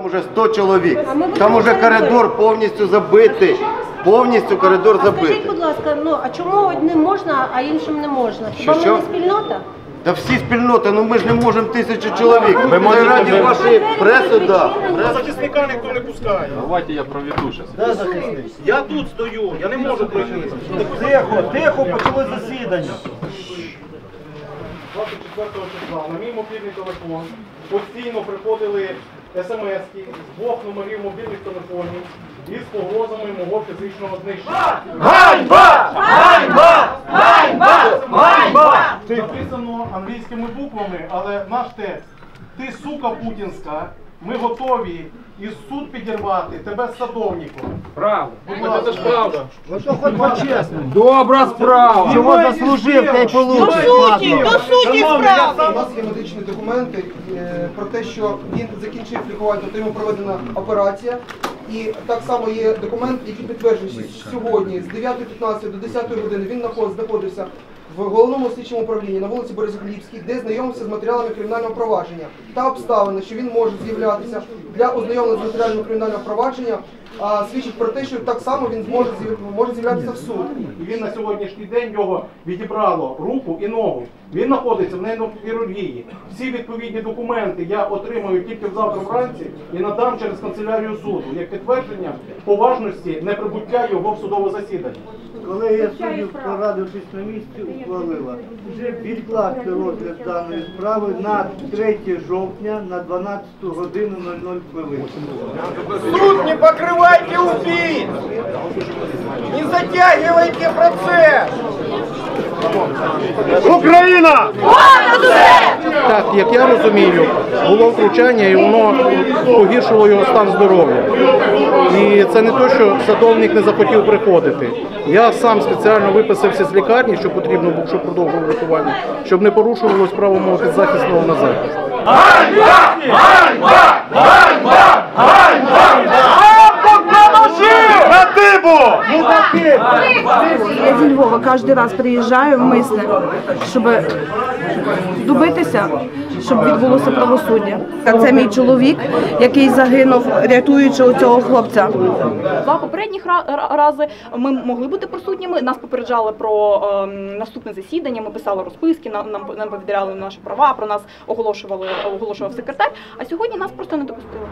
Там уже 100 чоловік. Там уже коридор повністю забитий. Повністю коридор А скажіть, будь ласка, ну а чому одним можна, а іншим не можна? Хіба ми не спільнота? Та всі спільноти, ну ми ж не можемо тисячу чоловік. Ми можете раді вашої преси, да. Захисника ніхто не пускає. Давайте я проведу зараз. Я тут стою, я не можу пройти. Тихо, тихо, почали засідання. 24 числа на мій мобільний телефон постійно приходили смс з двох номерів мобільних телефонів із погрозами мого фізичного знищення. Ганьба! Ганьба! Ганьба! Ганьба! Написано англійськими буквами, але наш текст. Ти сука путінська, ми готові із суд підірвати тебе з садовником. Правда. Будь. Це ж правда. Добра справа! Чого заслужив, та й получиш. У нас є медичні документи е, про те, що він закінчив лікування, то йому проведена операція. І так само є документ, який підтверджує, що сьогодні з 9.15 до 10 години він наход- знаходився в головному слідчому управлінні на вулиці Борисоглібській, де знайомився з матеріалами кримінального провадження. Та обставина, що він може з'являтися для ознайомлення з матеріалами кримінального провадження, а, свідчить про те, що так само він зможе з'яв- може з'являтися в суд. І він на сьогоднішній день його відібрало руку і ногу. Він знаходиться в нейрохірургії. Всі відповідні документи я отримаю тільки завтра вранці і надам через канцелярію суду як підтвердження поважності неприбуття його в судове засідання. Колегія суддів про раду після місці ухвалила відкласти розгляд даної справи на 3 жовтня на 12 годину 00 хвилин. Суд не покривайте убийц! Не затягивайте процесс! Україна! Так, як я розумію, було втручання і воно погіршило його стан здоров'я. І це не те, що садовник не захотів приходити. Я сам спеціально виписався з лікарні, що потрібно було, щоб продовжував лікування, щоб не порушувалось право мого підзахисного на захист. На Я зі Львова кожен раз приїжджаю вмисне, щоб добитися, щоб відбулося правосуддя. Це мій чоловік, який загинув, рятуючи цього хлопця. Два попередніх ра- ра- рази ми могли бути присутніми. Нас попереджали про ем, наступне засідання. Ми писали розписки, нам нам, нам повідомляли наші права. Про нас оголошували оголошував секретар. А сьогодні нас просто не допустили.